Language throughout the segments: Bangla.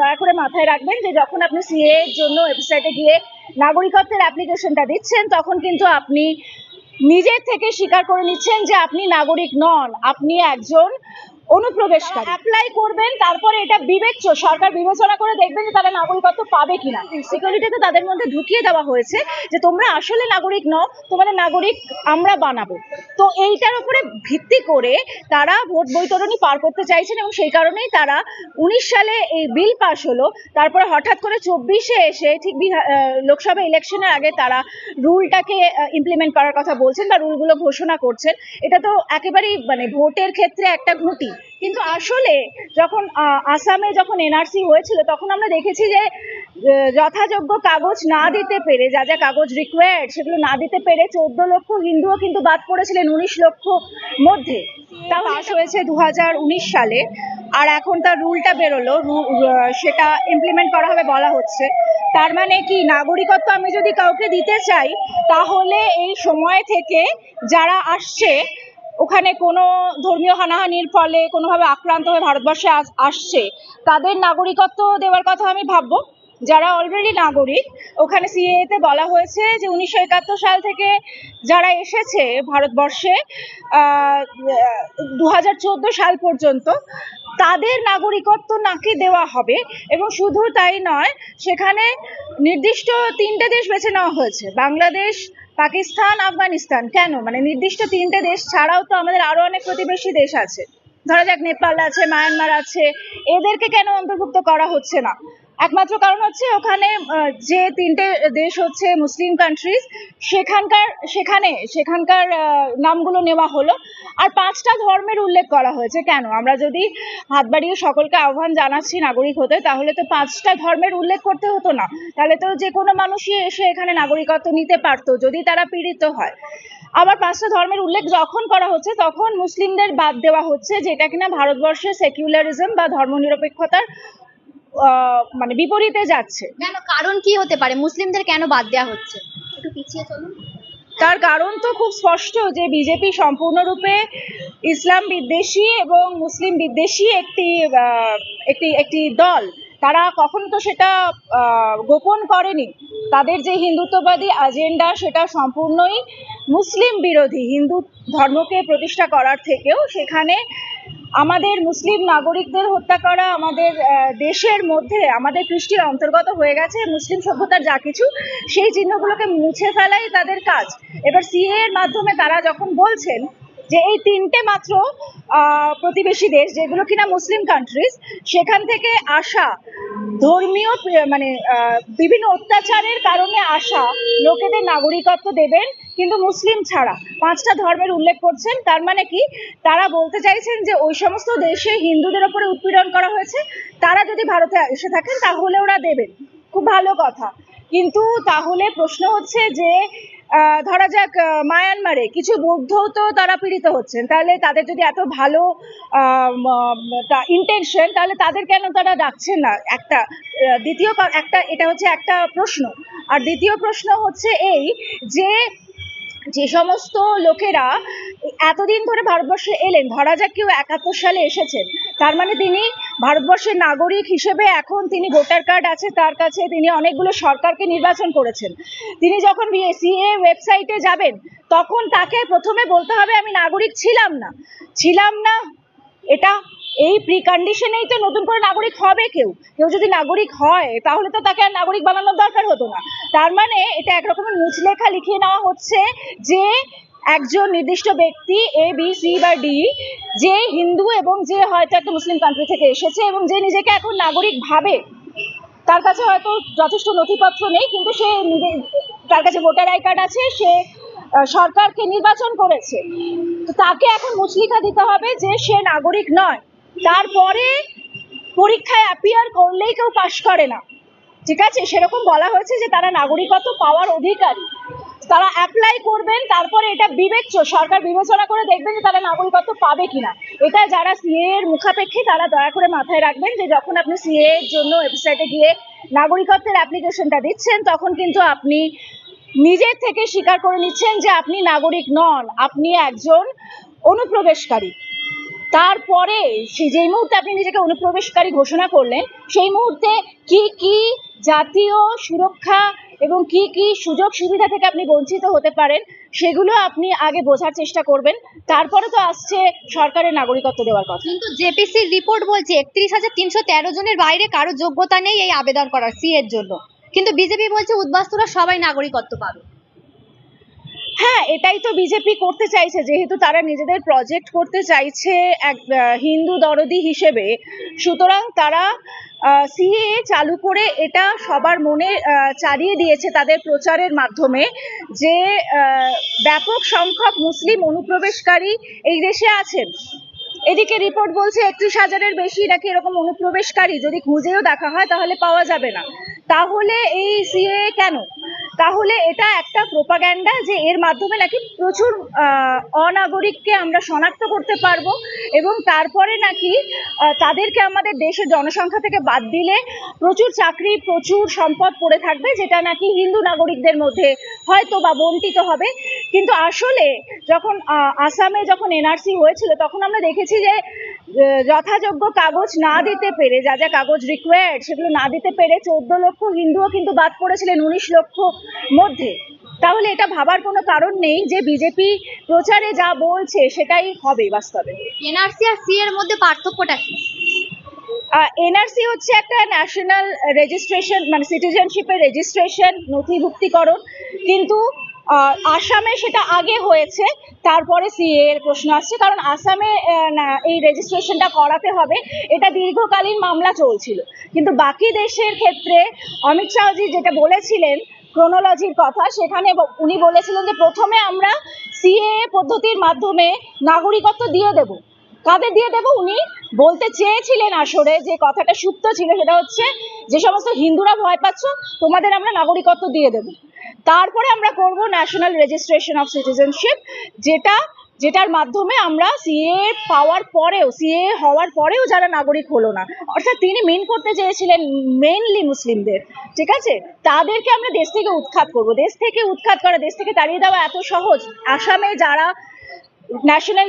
দয়া করে মাথায় রাখবেন যে যখন আপনি সিএ এর জন্য ওয়েবসাইটে গিয়ে নাগরিকত্বের অ্যাপ্লিকেশনটা দিচ্ছেন, তখন কিন্তু আপনি নিজের থেকে স্বীকার করে নিচ্ছেন যে আপনি নাগরিক নন। আপনি একজন অনুপ্রবেশকারী। অ্যাপ্লাই করবেন, তারপরে এটা বিবেচ্য, সরকার বিবেচনা করে দেখবেন যে তারা নাগরিকত্ব পাবে কিনা। সিকিউরিটি তো তাদের মধ্যে ঢুকিয়ে দেওয়া হয়েছে যে তোমরা আসলে নাগরিক নও, তোমাদের নাগরিক আমরা বানাবো। তো এইটার উপরে ভিত্তি করে তারা ভোট বৈতরণী পার করতে চাইছেন এবং সেই কারণেই তারা উনিশ সালে এই বিল পাশ হলো। তারপরে হঠাৎ করে চব্বিশে এসে ঠিক লোকসভা ইলেকশনের আগে তারা রুলটাকে ইমপ্লিমেন্ট করার কথা বলছেন বা রুলগুলো ঘোষণা করছেন। এটা তো একেবারেই মানে ভোটের ক্ষেত্রে একটা ঘুঁটি। কিন্তু আসলে যখন আসামে যখন এনআরসি হয়েছিল, তখন আমরা দেখেছি যে যথাযোগ্য কাগজ না দিতে পেরে যা যা কাগজ রিকোয়ার্ড সেগুলো না দিতে পেরে চোদ্দ লক্ষ হিন্দুও কিন্তু বাদ পড়েছিলেন উনিশ লক্ষ মধ্যে। তা পাশ হয়েছে দু হাজার উনিশ সালে। আর এখন তার রুলটা বেরোলো সেটা ইমপ্লিমেন্ট করা হবে বলা হচ্ছে। তার মানে কি নাগরিকত্ব আমি যদি কাউকে দিতে চাই তাহলে এই সময় থেকে যারা আসছে ওখানে কোনো ধর্মীয় হানাহানির ফলে কোনোভাবে আক্রান্ত হয়ে ভারতবর্ষে আসছে তাদের নাগরিকত্ব দেওয়ার কথা আমি ভাববো। যারা অলরেডি নাগরিক, ওখানে সিএতে বলা হয়েছে যে উনিশশো একাত্তর সাল থেকে যারা এসেছে ভারতবর্ষে দু হাজার চোদ্দ সাল পর্যন্ত, তাদের নাগরিকত্ব নাকি দেওয়া হবে? এবং শুধু তাই নয়, সেখানে নির্দিষ্ট তিনটে দেশ বেছে নেওয়া হয়েছে, বাংলাদেশ, পাকিস্তান, আফগানিস্তান। কেন? মানে নির্দিষ্ট তিনটে দেশ ছাড়াও তো আমাদের আরও অনেক প্রতিবেশী দেশ আছে। ধরা যাক নেপাল আছে, মায়ানমার আছে, এদেরকে কেন অন্তর্ভুক্ত করা হচ্ছে না? একমাত্র কারণ হচ্ছে ওখানে যে তিনটে দেশ হচ্ছে মুসলিম কান্ট্রিজ সেখানকার, সেখানে, সেখানকার নামগুলো নেওয়া হলো। আর পাঁচটা ধর্মের উল্লেখ করা হয়েছে। কেন? আমরা যদি হাত বাড়িয়ে সকলকে আহ্বান জানাচ্ছি নাগরিক হতে, তাহলে তো পাঁচটা ধর্মের উল্লেখ করতে হতো না। তাহলে তো যে কোনো মানুষই এসে এখানে নাগরিকত্ব নিতে পারতো, যদি তারা পীড়িত হয়। আবার পাঁচটা ধর্মের উল্লেখ যখন করা হচ্ছে, তখন মুসলিমদের বাদ দেওয়া হচ্ছে, যেটা কিনা ভারতবর্ষের সেকুলারিজম বা ধর্মনিরপেক্ষতার মানে বিপরীতে যাচ্ছে। কেন? কারণ কি হতে পারে? মুসলিমদের কেন বাদ দেওয়া হচ্ছে? একটু পিছিয়ে চলুন। তার কারণ তো খুব স্পষ্ট যে বিজেপি সম্পূর্ণরূপে ইসলাম বিদ্বেষী এবং মুসলিম বিদ্বেষী একটি একটি একটি দল। তারা কখনো তো সেটা গোপন করেনি। তাদের যে হিন্দুত্ববাদী এজেন্ডা সেটা সম্পূর্ণই মুসলিম বিরোধী হিন্দু ধর্মকে প্রতিষ্ঠা করার থেকেও সেখানে আমাদের মুসলিম নাগরিকদের হত্যা করা আমাদের দেশের মধ্যে, আমাদের কৃষ্টির অন্তর্গত হয়ে গেছে, মুসলিম সভ্যতার যা কিছু, সেই চিহ্নগুলোকে মুছে ফেলাই তাদের কাজ। এবার সিএ এর মাধ্যমে তারা যখন বলছেন যে এই তিনটে মাত্র প্রতিবেশী দেশ, যেগুলো কিনা মুসলিম কান্ট্রিজ সেখান থেকে আসা ধর্মীয় মানে বিভিন্ন অত্যাচারের কারণে আসা লোকেদের নাগরিকত্ব দেবেন, কিন্তু মুসলিম ছাড়া। পাঁচটা ধর্মের উল্লেখ করছেন, তার মানে কি? তারা বলতে চাইছেন যে ওই সমস্ত দেশে হিন্দুদের ওপরে উৎপীড়ন করা হয়েছে। তারা যদি ভারতে এসে থাকেন, তাহলে ওরা দেবেন। খুব ভালো কথা। কিন্তু তাহলে প্রশ্ন হচ্ছে যে ধরা যাক মায়ানমারে কিছু বৌদ্ধও তো তারা পীড়িত হচ্ছেন। তাহলে তাদের যদি এত ভালো ইন্টেনশন তাহলে তাদের কেন তারা ডাকছেন না? একটা দ্বিতীয় একটা, এটা হচ্ছে একটা প্রশ্ন। আর দ্বিতীয় প্রশ্ন হচ্ছে এই যে যে সমস্ত লোকেরা এতদিন ধরে ভারতবর্ষে এলেন, ধরা যাক কেউ একাত্তর সালে এসেছেন তার মানে তিনি ভারতবর্ষের নাগরিক হিসেবে এখন তিনি ভোটার কার্ড আছে, তার কাছে তিনি অনেকগুলো সরকারকে নির্বাচন করেছেন। তিনি যখন সিএ ওয়েবসাইটে যাবেন, তখন তাকে প্রথমে বলতে হবে, আমি নাগরিক ছিলাম না। ছিলাম না, এটা এই প্রি কন্ডিশনেই তো নতুন করে নাগরিক হবে কেউ। কেউ যদি নাগরিক হয়, তাহলে তো তাকে আর নাগরিক বানানোর দরকার হতো না। তার মানে এটা একরকমের মুচলেখা লিখিয়ে নেওয়া হচ্ছে যে একজন নির্দিষ্ট ব্যক্তি এ বি সি বা ডি যে হিন্দু এবং যে হয়তো একটা মুসলিম কান্ট্রি থেকে এসেছে এবং যে নিজেকে এখন নাগরিক ভাবে, তার কাছে হয়তো যথেষ্ট নথিপত্র নেই, কিন্তু সে তার কাছে ভোটার আই কার্ড আছে, সে সরকারকে নির্বাচন করেছে। তো তাকে এখন মুচলিকা দিতে হবে যে সে নাগরিক নয়। তারপরে পরীক্ষায় অ্যাপিয়ার করলেই কেউ পাশ করে না। ঠিক আছে? সেরকম বলা হয়েছে যে তারা নাগরিকত্ব পাওয়ার অধিকারী। তারা অ্যাপ্লাই করবেন, তারপরে এটা বিবেচ্য, সরকার বিবেচনা করে দেখবেন যে তারা নাগরিকত্ব পাবে কিনা। এটা যারা সিএ এর মুখাপেক্ষী, তারা দয়া করে মাথায় রাখবেন যে যখন আপনি সিএ এর জন্য ওয়েবসাইটে গিয়ে নাগরিকত্বের অ্যাপ্লিকেশনটা দিচ্ছেন, তখন কিন্তু আপনি নিজের থেকে স্বীকার করে নিচ্ছেন যে আপনি নাগরিক নন, আপনি একজন অনুপ্রবেশকারী। তারপরে সে যেই মুহূর্তে আপনি নিজেকে অনুপ্রবেশকারী ঘোষণা করলেন, সেই মুহূর্তে কি কি জাতীয় সুরক্ষা এবং কি কি সুযোগ সুবিধা থেকে আপনি বঞ্চিত হতে পারেন, সেগুলো আপনি আগে বোঝার চেষ্টা করবেন। তারপরে তো আসছে সরকারের নাগরিকত্ব দেওয়ার কথা। কিন্তু জেপিসির রিপোর্ট বলছে একত্রিশ হাজার তিনশো তেরো জনের বাইরে কারও যোগ্যতা নেই এই আবেদন করার সি এর জন্য। কিন্তু বিজেপি বলছে উদ্বাস্তুরা সবাই নাগরিকত্ব পাবে। হ্যাঁ এটাই তো বিজেপি করতে চাইছে। যেহেতু তারা নিজেদের প্রজেক্ট করতে চাইছে এক হিন্দু দরদি হিসেবে, সুতরাং তারা সিএ চালু করে এটা সবার মনে চালিয়ে দিয়েছে তাদের প্রচারের মাধ্যমে যে ব্যাপক সংখ্যক মুসলিম অনুপ্রবেশকারী এই দেশে আছেন। এদিকে রিপোর্ট বলছে একত্রিশ হাজারের বেশি নাকি এরকম অনুপ্রবেশকারী, যদি খুঁজেও দেখা হয় তাহলে পাওয়া যাবে না। তাহলে এই সিএ কেন? তাহলে এটা একটা প্রোপাগ্যান্ডা যে এর মাধ্যমে নাকি প্রচুর অনাগরিককে আমরা শনাক্ত করতে পারব এবং তারপরে নাকি তাদেরকে আমাদের দেশের জনসংখ্যা থেকে বাদ দিলে প্রচুর চাকরি, প্রচুর সম্পদ পড়ে থাকবে, যেটা নাকি হিন্দু নাগরিকদের মধ্যে হয়তো বা বন্টিত হবে। কিন্তু আসলে যখন আসামে যখন এনআরসি হয়েছিল, তখন আমরা দেখেছি যে যথাযোগ্য কাগজ না দিতে পেরে যা যা কাগজ রিকোয়ার্ড সেগুলো না দিতে পেরে চোদ্দ লক্ষ হিন্দুও কিন্তু বাদ পড়েছিলেন উনিশ লক্ষ মধ্যে। তাহলে এটা ভাবার কোনো কারণ নেই যে বিজেপি প্রচারে যা বলছে সেটাই হবে বাস্তবে। এনআরসি আর সি এর মধ্যে পার্থক্যটা কি? এনআরসি হচ্ছে একটা ন্যাশনাল রেজিস্ট্রেশন মানে সিটিজেনশিপের রেজিস্ট্রেশন নথিভুক্তিকরণ। কিন্তু আসামে সেটা আগে হয়েছে, তারপরে সিএ এর প্রশ্ন আসছে, কারণ আসামে এই রেজিস্ট্রেশনটা করাতে হবে, এটা দীর্ঘকালীন মামলা চলছিল। কিন্তু বাকি দেশের ক্ষেত্রে অমিত শাহজি যেটা বলেছিলেন ক্রোনোলজির কথা, সেখানে উনি বলেছিলেন যে প্রথমে আমরা সিএ পদ্ধতির মাধ্যমে নাগরিকত্ব দিয়ে দেব। কাদের দিয়ে দেব? উনি বলতে চেয়েছিলেন আসরে যে কথাটা সুপ্ত ছিল, সেটা হচ্ছে, যে সমস্ত হিন্দুরা ভয় পাচ্ছ, তোমাদের আমরা নাগরিকত্ব দিয়ে দেব। তারপরে আমরা করব ন্যাশনাল রেজিস্ট্রেশন অফ সিটিজেনশিপ যেটা, যেটার মাধ্যমে আমরা সিএ পাওয়ার পরেও সিএ হওয়ার পরেও যারা নাগরিক হলো না, অর্থাৎ তিনি মেন করতে চেয়েছিলেন মেনলি মুসলিমদের, ঠিক আছে? তাদেরকে আমরা দেশ থেকে উৎখাত করব। দেশ থেকে উৎখাত করা, দেশ থেকে তাড়িয়ে দেওয়া এত সহজ। আসামে যারা ন্যাশনাল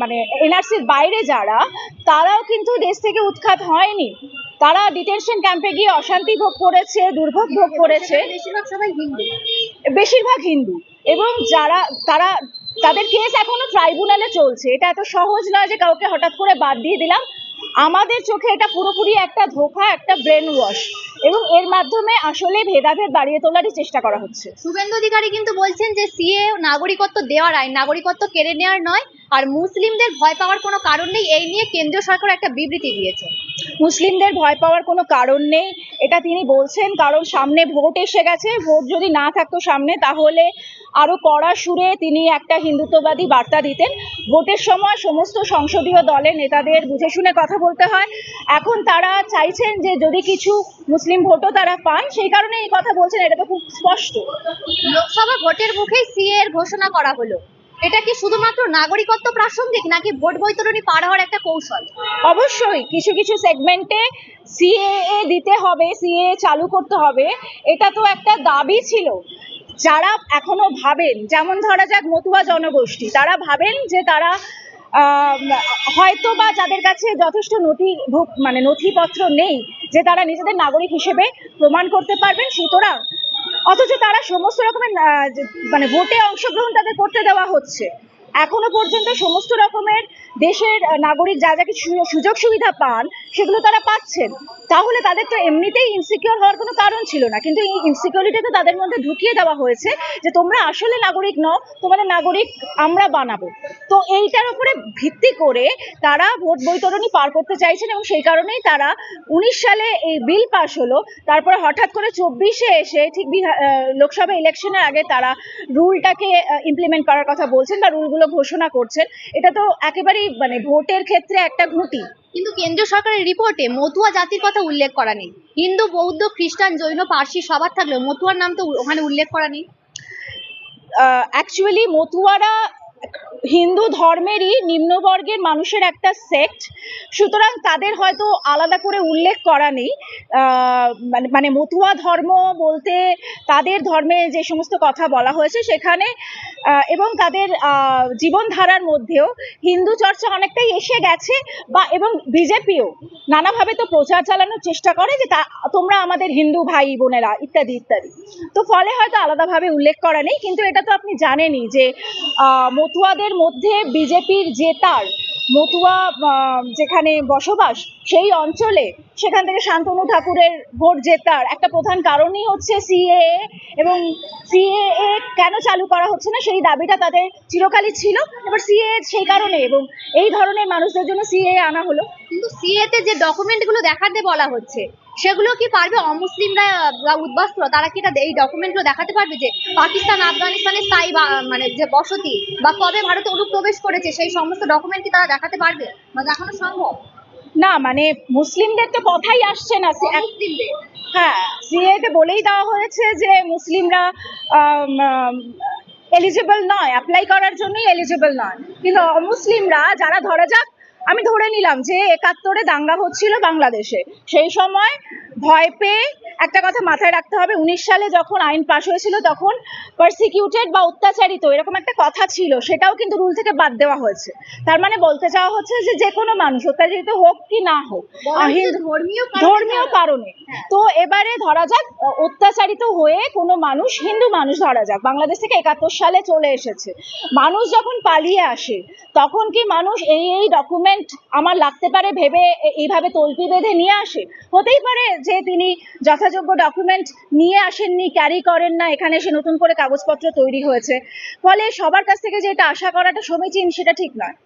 মানে এনআরসির বাইরে যারা, তারাও কিন্তু দেশ থেকে উৎখাত হয়নি। তারা ডিটেনশন ক্যাম্পে গিয়ে অশান্তি ভোগ করেছে, দুর্ভোগ ভোগ করেছে। বেশিরভাগ হিন্দু। হিন্দু এবং যারা, তারা, তাদের কেস এখনও ট্রাইব্যুনালে চলছে। এটা এত সহজ নয় যে কাউকে হঠাৎ করে বাদ দিয়ে দিলাম। আমাদের চোখে এটা পুরোপুরি একটা ধোঁকা, একটা ব্রেন ওয়াশ এবং এর মাধ্যমে আসলে ভেদাভেদ বাড়িয়ে তোলারই চেষ্টা করা হচ্ছে। শুভেন্দু অধিকারী কিন্তু বলছেন যে সিএ নাগরিকত্ব দেওয়ার আইন, নাগরিকত্ব কেড়ে নেওয়ার নয় আর মুসলিমদের ভয় পাওয়ার কোনো কারণ নেই, এই নিয়ে কেন্দ্রীয় সরকার একটা বিবৃতি দিয়েছে। মুসলিমদের ভয় পাওয়ার কোনো কারণ নেই, এটা তিনি বলছেন, কারণ সামনে ভোট এসে গেছে, ভোট যদি না থাকতো সামনে, তাহলে আরও কড়া সুরে তিনি একটা হিন্দুত্ববাদী বার্তা দিতেন। ভোটের সময় সমস্ত সংসদীয় দলের নেতাদের বুঝে শুনে কথা বলতে হয়। এখন তারা চাইছেন যে যদি কিছু মুসলিম ভোটও তারা পান, সেই কারণে এই কথা বলছেন, এটা তো খুব স্পষ্ট। লোকসভা ভোটের মুখেই সিএ এর ঘোষণা করা হলো। এটা কি শুধুমাত্র নাগরিকত্ব প্রাসঙ্গিক নাকি ভোট বৈতরণী পার হওয়ার একটা কৌশল? অবশ্যই, কিছু কিছু সেগমেন্টে সিএএ দিতে হবে সিএ চালু করতে হবে। এটা তো একটা দাবি ছিল। যারা এখনও ভাবেন, যেমন ধরা যাক মতুয়া জনগোষ্ঠী, তারা ভাবেন যে তারা হয়তো বা যাদের কাছে যথেষ্ট নথি মানে নথিপত্র নেই, যে তারা নিজেদের নাগরিক হিসেবে প্রমাণ করতে পারবেন। সুতরাং অথচ তারা সমস্ত রকমের মানে ভোটে অংশগ্রহণ তাদের করতে দেওয়া হচ্ছে। এখনও পর্যন্ত সমস্ত রকমের দেশের নাগরিক যা যা কিছু সুযোগ সুবিধা পান, সেগুলো তারা পাচ্ছেন। তাহলে তাদের তো এমনিতেই ইনসিকিউর হওয়ার কোনো কারণ ছিল না। কিন্তু এই ইনসিকিউরিটি তো তাদের মধ্যে ঢুকিয়ে দেওয়া হয়েছে যে তোমরা আসলে নাগরিক নও, তোমাদের নাগরিক আমরা বানাবো। তো এইটার উপরে ভিত্তি করে তারা ভোট বৈতরণী পার করতে চাইছেন এবং সেই কারণেই তারা উনিশ সালে এই বিল পাশ হলো। তারপরে হঠাৎ করে চব্বিশে এসে ঠিক লোকসভা ইলেকশনের আগে তারা রুলটাকে ইমপ্লিমেন্ট করার কথা বলছেন বা রুলগুলো ঘোষণা করছেন এটা তো একেবারেই মানে ভোটের ক্ষেত্রে একটা ঘুঁটি। কিন্তু কেন্দ্রীয় সরকারের রিপোর্টে মতুয়া জাতির কথা উল্লেখ করা নেই। হিন্দু বৌদ্ধ খ্রিস্টান জৈন পার্সি সবার থাকলেও মতুয়ার নাম তো ওখানে উল্লেখ করা নেই। অ্যাকচুয়ালি মতুয়ারা হিন্দু ধর্মেরই নিম্নবর্গের মানুষের একটা সেক্ট সুতরাং তাদের হয়তো আলাদা করে উল্লেখ করা নেই। আহ, মানে মানে মতুয়া ধর্ম বলতে তাদের ধর্মে যে সমস্ত কথা বলা হয়েছে সেখানে এবং তাদের জীবনধারার মধ্যেও হিন্দু চর্চা অনেকটাই এসে গেছে বা, এবং বিজেপিও নানাভাবে তো প্রচার চালানোর চেষ্টা করে যে তা, তোমরা আমাদের হিন্দু ভাই বোনেরা, ইত্যাদি ইত্যাদি। তো ফলে হয়তো আলাদাভাবে উল্লেখ করা নেই, কিন্তু এটা তো আপনি জানেনই যে মতুয়াদের মধ্যে বিজেপির জেতার মতুয়া যেখানে বসবাস, সেই অঞ্চলে সেখান থেকে শান্তনু ঠাকুরের ভোট জেতার একটা প্রধান কারণই হচ্ছে সিএএ এবং সিএএ কেন চালু করা হচ্ছে না, সেই দাবিটা তাদের চিরকালই ছিল। এবার সিএ সেই কারণে এবং এই ধরনের মানুষদের জন্য সিএ আনা হলো। কিন্তু সিএতে যে ডকুমেন্টগুলো দেখাতে বলা হচ্ছে সেগুলো কি পারবে? অমুসলিমরা বা উদ্বাস্তু তারা কি এটা এই ডকুমেন্টগুলো দেখাতে পারবে যে পাকিস্তান আফগানিস্তানের স্থায়ী বা মানে যে বসতি বা কবে ভারতে অনুপ্রবেশ করেছে সেই সমস্ত ডকুমেন্ট কি তারা দেখাতে পারবে? বা দেখানো সম্ভব? না মানে মুসলিমদের তো কথাই আসছে না। মুসলিমদের হ্যাঁ সিএতে বলেই দেওয়া হয়েছে যে মুসলিমরা এলিজিবল নয়। অ্যাপ্লাই করার জন্যই এলিজিবল নয়। কিন্তু অমুসলিমরা যারা ধরা যাক আমি ধরে নিলাম যে একাত্তরে দাঙ্গা হচ্ছিল বাংলাদেশে। সেই সময় ভয় পেয়ে একটা কথা মাথায় রাখতে হবে উনিশ সালে যখন আইন পাশ হয়েছিল তখন পারসিকিউটেড বা অত্যাচারিত এরকম একটা কথা ছিল সেটাও কিন্তু রুল থেকে বাদ দেওয়া হয়েছে। তার মানে বলতে চাওয়া হচ্ছে যে যে কোনো মানুষ অত্যাচারিত হোক কি না হোক ধর্মীয় কারণে হ্যাঁ। তো এবারে ধরা যাক অত্যাচারিত হয়ে কোনো মানুষ হিন্দু মানুষ ধরা যাক বাংলাদেশ থেকে একাত্তর সালে চলে এসেছে। মানুষ যখন পালিয়ে আসে তখন কি মানুষ এই এই ডকুমেন্ট আমার লাগতে পারে ভেবে এইভাবে তল্পি বেঁধে নিয়ে আসে। হতেই পারে যে তিনি যথাযোগ্য ডকুমেন্ট নিয়ে আসেননি ক্যারি করেন না, এখানে এসে নতুন করে কাগজপত্র তৈরি হয়েছে। ফলে সবার কাছ থেকে যে এটা আশা করাটা সমীচীন, সেটা ঠিক নয়।